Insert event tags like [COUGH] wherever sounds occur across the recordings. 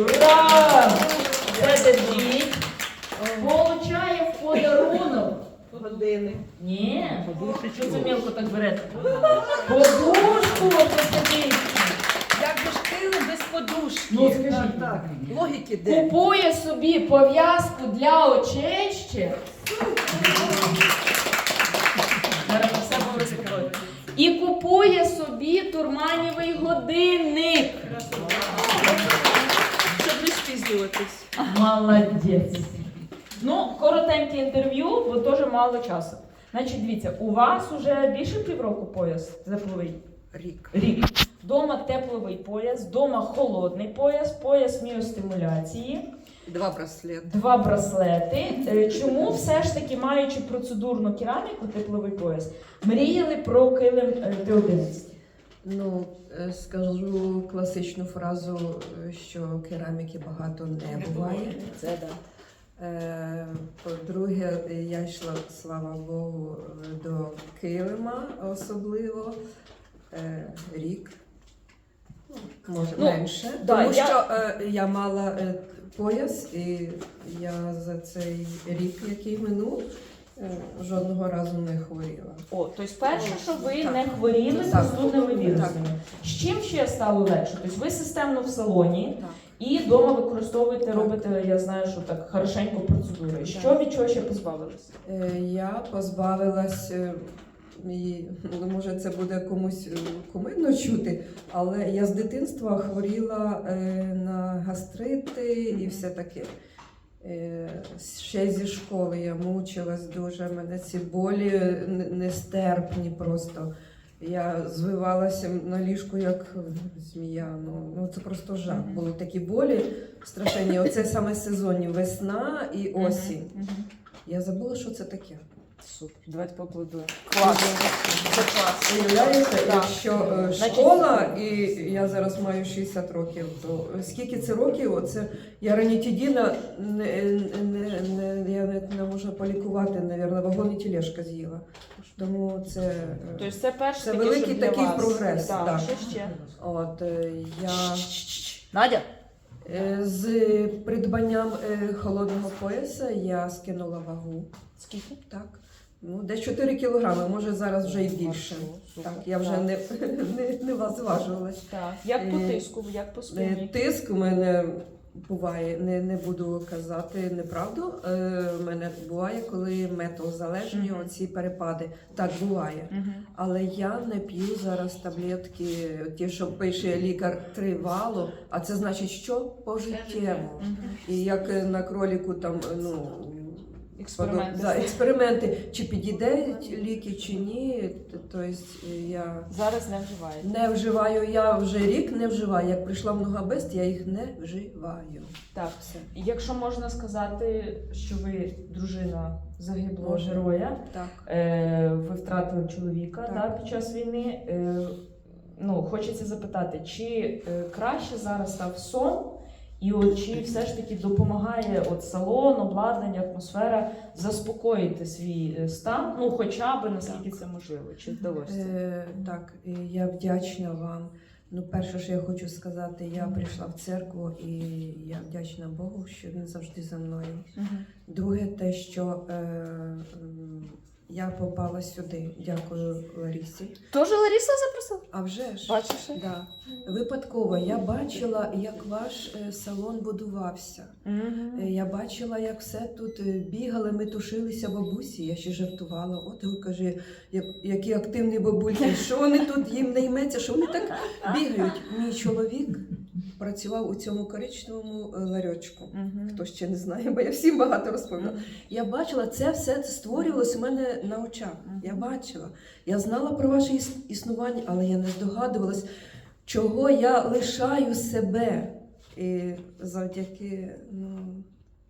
Ура! Це. Получає в подарунок. Години. Ні, що це мілко так берете? [LAUGHS] Подушку посадіть. Як же ж килим без подушки? Ну, скажіть. Так. Логіки де? Купує собі пов'язку для очей ще. Зараз все буде спокійно. І купує собі турманівий годинник. Щоб не. Молодець. Ну, коротеньке інтерв'ю, бо теж мало часу. Значить, дивіться, у вас уже більше півроку пояс тепловий Рік. рік. Дома тепловий пояс, дома холодний пояс, пояс міостимуляції, Два браслети. два браслети. Е, Чому все ж таки, маючи процедурну кераміку, тепловий пояс, мріяли про килим е, Т-11? Ну, е, скажу класичну фразу, е, що кераміки багато не буває. Це да. Е, По-друге, я йшла, слава Богу, до килима особливо рік. Ну, Може Ну, менше, да, тому я- що е, я мала е, пояс, і я за цей рік, який минув, жодного разу не хворіла. О, тобто перше, що ви Так. не хворіли простудними вірусами. З чим ще стало легше? Тобто ви системно в салоні Так. і вдома використовуєте, робите, я знаю, що так хорошенько процедури. Що від чого ще позбавилися? Е, Я позбавилась, е, і, ну, може це буде комусь е, кумедно чути, але я з дитинства хворіла е, на гастрити і все таке. Е, Ще зі школи я мучилась дуже, мене ці болі нестерпні просто. Я звивалася на ліжку як змія. Ну, ну це просто жах. Були такі болі страшенні. Оце саме сезонні весна і осінь. Я забула, що це таке. Супер, давайте поаплодуємо. Клас. Це клас. Уявляєте, якщо е, Значить- школа, і я зараз маю 60 років, то скільки це років? Оце я ранітідіна не, не, не, я не, не можу полікувати, навірно, вагон і тележка з'їла. Тому це. е, Тобто це перший Це такий, великий для такий вас. прогрес, Так, так. Що ще? От е, я Надя? е, з придбанням е, холодного пояса я скинула вагу. Скільки? Так. Ну, десь 4 кілограми, може зараз вже і більше. Супер. Так, я вже Так. [LAUGHS] не, не, не вас зважувалась. Так. Як по Е, тиску, як по Е, спині? Тиск у мене буває, не, не буду казати неправду. Е, У мене буває, коли метеозалежні Мгм. оці перепади. Так буває. Мгм. Але я не п'ю зараз таблетки, ті, що пише лікар тривало, а це значить, що пожиттєво. Мгм. І як на кроліку там ну Експерименти. Да, експерименти, чи підійде ліки, чи ні. Тобто я Зараз не вживаєте. не вживаю, я вже рік не вживаю. Як прийшла в Ногабест, я їх не вживаю. Так. Все. Якщо можна сказати, що ви дружина загиблого Можна. героя, Так. е, ви втратили чоловіка Так. да, під час війни. Е, ну, хочеться запитати, чи е, краще зараз став сон, і от, чи все ж таки допомагає от салон, обладнання, атмосфера заспокоїти свій е, стан, ну хоча б наскільки це можливо, чи вдалося? Е, так, я вдячна вам. Ну, перше, що я хочу сказати, я прийшла в церкву і я вдячна Богу, що він завжди за мною. Друге, те, що е, я попала сюди. Дякую Ларісі. Тож Лариса запросила? А вже ж. Бачиш? Да. Випадково я бачила, як ваш е, салон будувався. Е, Я бачила, як все тут е, бігали, ми тушилися бабусі. Я ще жартувала. От ви каже, як, які активні бабульки, що вони тут їм не йметься, що вони так бігають. Мій чоловік працював у цьому коричневому е, ларьочку. Мгм. Хто ще не знає, бо я всім багато розповіла. Мгм. Я бачила, це все створювалося у мене на очах. Я бачила. Я знала про ваше іс- існування, але я не здогадувалась, чого я лишаю себе. І завдяки ну,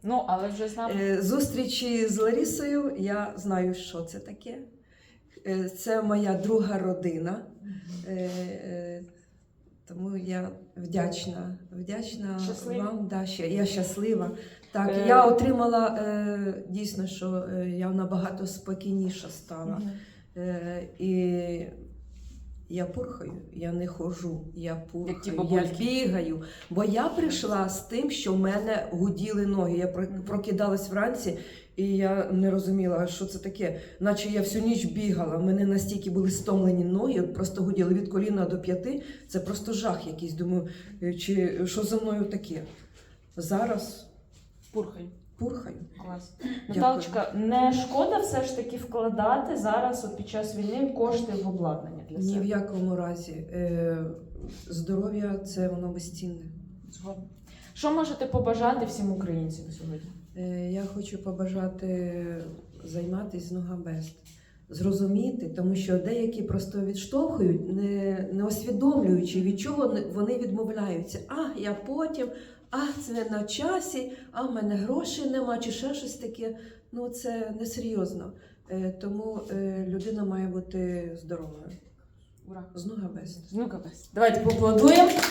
Ну, але вже з нами. е, зустрічі з Ларісою я знаю, що це таке. Е, Це моя друга родина. Тому я вдячна, вдячна щаслива. вам. Да, ще, я щаслива. Так, Е, я отримала е, дійсно, що я набагато спокійніша стала. Е, і Я пурхаю, я не хожу, я пурхаю, я бігаю. Бо я прийшла з тим, що в мене гуділи ноги. Я про- прокидалась вранці, і я не розуміла, що це таке. Наче я всю ніч бігала. У мене настільки були стомлені ноги, просто гуділи від коліна до п'яти. Це просто жах якийсь. Думаю, е, чи що за мною таке? Зараз Пурхай. Пурхаю. Клас. Наталочка, не шкода все ж таки вкладати зараз, от під час війни, кошти в обладнання для Ні в якому разі. Е, здоров'я це воно безцінне. Що можете побажати всім українцям сьогодні? Е, Я хочу побажати займатися ногабест, зрозуміти, тому що деякі просто відштовхують, не, не усвідомлюючи, від чого вони відмовляються. А, я потім, а це не на часі, а в мене грошей нема, чи ще щось таке. Ну це несерйозно. Е, Тому е, людина має бути здоровою. Ура! З ногабест. без. Давайте поаплодуємо.